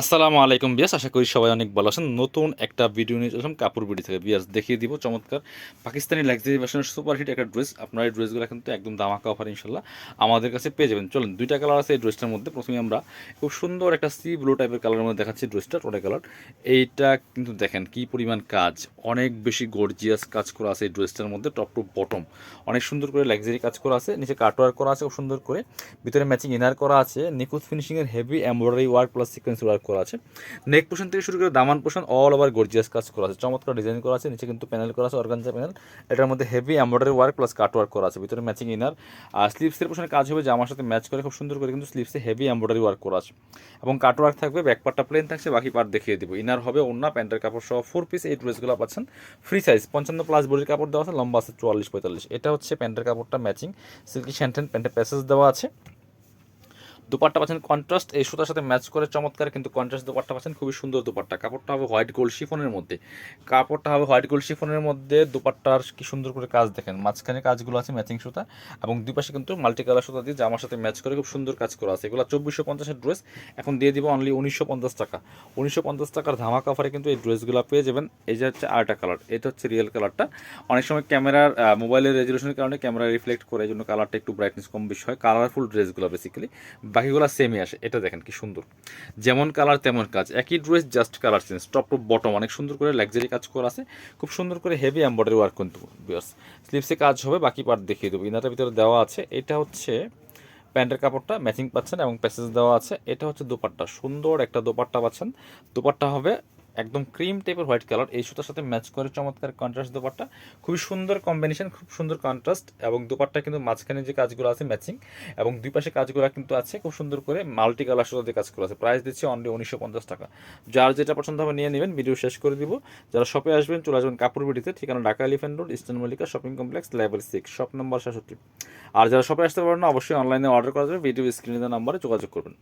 আসসালামু আলাইকুম বিয়াস, আশা করি সবাই অনেক ভালো আছেন। নতুন একটা ভিডিও নিয়ে চললাম কাপড় বিডি থেকে। বিয়াস, দেখিয়ে দিব, চমৎকার। পাকিস্তানি লাক্সারি ফ্যাশনের সুপারহিট একটা ড্রেস আপনার এই ড্রেসগুলো কিন্তু একদম দামাকা অফার ইনশাল্লাহ আমাদের কাছে পেয়ে যাবেন। চলুন, দুইটা কালার আছে এই ড্রেসটার মধ্যে। প্রথমে আমরা খুব সুন্দর একটা সি ব্লু টাইপের কালারের মধ্যে দেখাচ্ছি ড্রেসটা টোটা কালার এইটা কিন্তু দেখেন কি পরিমাণ কাজ। অনেক বেশি গর্জিয়াস কাজ করা আছে এই ড্রেসটার মধ্যে টপ টু বটম অনেক সুন্দর করে লাক্সারি কাজ করা আছে। নিচে কাটওয়ার করা আছে খুব সুন্দর করে। ভিতরে ম্যাচিং ইনার করা আছে। নিখুঁত ফিনিশিংয়ের heavy embroidery work plus sequence work করা আছে। নেক পোশন থেকে শুরু করে দামান পোশন অল ওভার গর্জিয়াস কাজ করা আছে। চমৎকার ডিজাইন করা আছে, নিচে কিন্তু প্যানেল করা আছে অর্গানজা প্যানেল এটার মধ্যে heavy embroidery work plus cut work করা আছে, ভিতরে ম্যাচিং ইনার আর স্লিপসের পোশনে কাজ হবে জামার সাথে ম্যাচ করে খুব সুন্দর করে কিন্তু স্লিপসে হেভি এমব্রয়ডারি ওয়ার্ক করা আছে। এবং কাট ওয়ার্ক থাকবে ব্যাক পার্টটা প্লেন থাকছে, বাকি পার্ট দেখিয়ে দিব। ইনার হবে অন্য প্যান্টের কাপড় সহ ফোর পিস এই ড্রেসগুলো পাচ্ছেন ফ্রি সাইজ পঞ্চান্ন প্লাস বডির কাপড় দেওয়া আছে, লম্বা আছে চুয়াল্লিশ পঁয়তাল্লিশ। এটা হচ্ছে প্যান্টের কাপড়টা ম্যাচিং সিল্কি শ্যান্টেন প্যান্টের প্যাসেজ দেওয়া আছে। দুপাট্টা পাচ্ছেন কন্ট্রাস্ট এই সুতার সাথে ম্যাচ করে চমৎকার কিন্তু কন্ট্রাস্ট দুপাট্টা পাচ্ছেন, খুবই সুন্দর দুপাট্টা। কাপড়টা হবে হোয়াইট গোল্ড শিফনের মধ্যে। কাপড়টা হবে হোয়াইট গোল্ড শিফনের মধ্যে দুপাট্টার কি সুন্দর করে কাজ দেখেন। মাঝখানে কাজগুলো আছে ম্যাচিং সুতা এবং দুই পাশে কিন্তু মাল্টি কালার সুতা দিয়ে জামার সাথে ম্যাচ করে খুব সুন্দর কাজ করা আছে। এগুলো চব্বিশশো পঞ্চাশের ড্রেস এখন দিয়ে দিব অনলি উনিশশো পঞ্চাশ টাকা। উনিশশো পঞ্চাশ টাকার ধামাকা অফারে কিন্তু এই ড্রেসগুলো পেয়ে যাবেন। এই যে হচ্ছে আর্টা কালার এটা হচ্ছে রিয়েল কালারটা অনেক সময় ক্যামেরার মোবাইলের রেজলিউশনের কারণে ক্যামেরা রিফ্লেক্ট করে, এই জন্য কালারটা একটু ব্রাইটনেস কম বেশি হয়। কালারফুল ড্রেসগুলো বেসিক্যালি বাকিগুলো সেমই আসে। এটা দেখেন কি সুন্দর। যেমন কালার তেমন কাজ। একই dress just colour change top top bottom অনেক সুন্দর করে লাক্সারি কাজ করা আছে। খুব সুন্দর করে হেভি এম্বয়ডারি ওয়ার্ক কিন্তু বিয়ার্স স্লিপসে কাজ হবে, বাকি পার্ট দেখিয়ে দেবো। ইনারটার ভিতরে দেওয়া আছে। এটা হচ্ছে প্যান্টের কাপড়টা ম্যাচিং পাচ্ছেন এবং প্যাসেজ দেওয়া আছে। এটা হচ্ছে দোপাট্টা। সুন্দর একটা দোপাট্টা পাচ্ছেন। দোপাট্টা হবে একদম ক্রিম টাইপের হোয়াইট কালার এই সুতার সাথে ম্যাচ করে চমৎকার কন্ট্রাস্ট দোপাট্টা। খুবই সুন্দর কম্বিনেশন খুব সুন্দর কন্ট্রাস্ট এবং দোপাট্টা কিন্তু মাঝখানে যে কাজগুলো আছে ম্যাচিং এবং দুই পাশে কাজগুলো কিন্তু আছে খুব সুন্দর করে মাল্টি কালার সুতা দিয়ে কাজ করা আছে। প্রাইস দিচ্ছে অনলি উনিশশো পঞ্চাশ টাকা। যার যেটা পছন্দ হবে নিয়ে নেবেন ভিডিও শেষ করে দিব। যারা শপে আসবেন, চলে আসবেন কাপড় ঠিকানা Dhaka Elephant Road, Eastern Mallika Shopping Complex level six shop number সাতষট্টি আর যারা শপে আসতে পারেন না, অবশ্যই অনলাইনে অর্ডার করা যাবে। ভিডিও স্ক্রিনে নাম্বারে যোগাযোগ করবেন।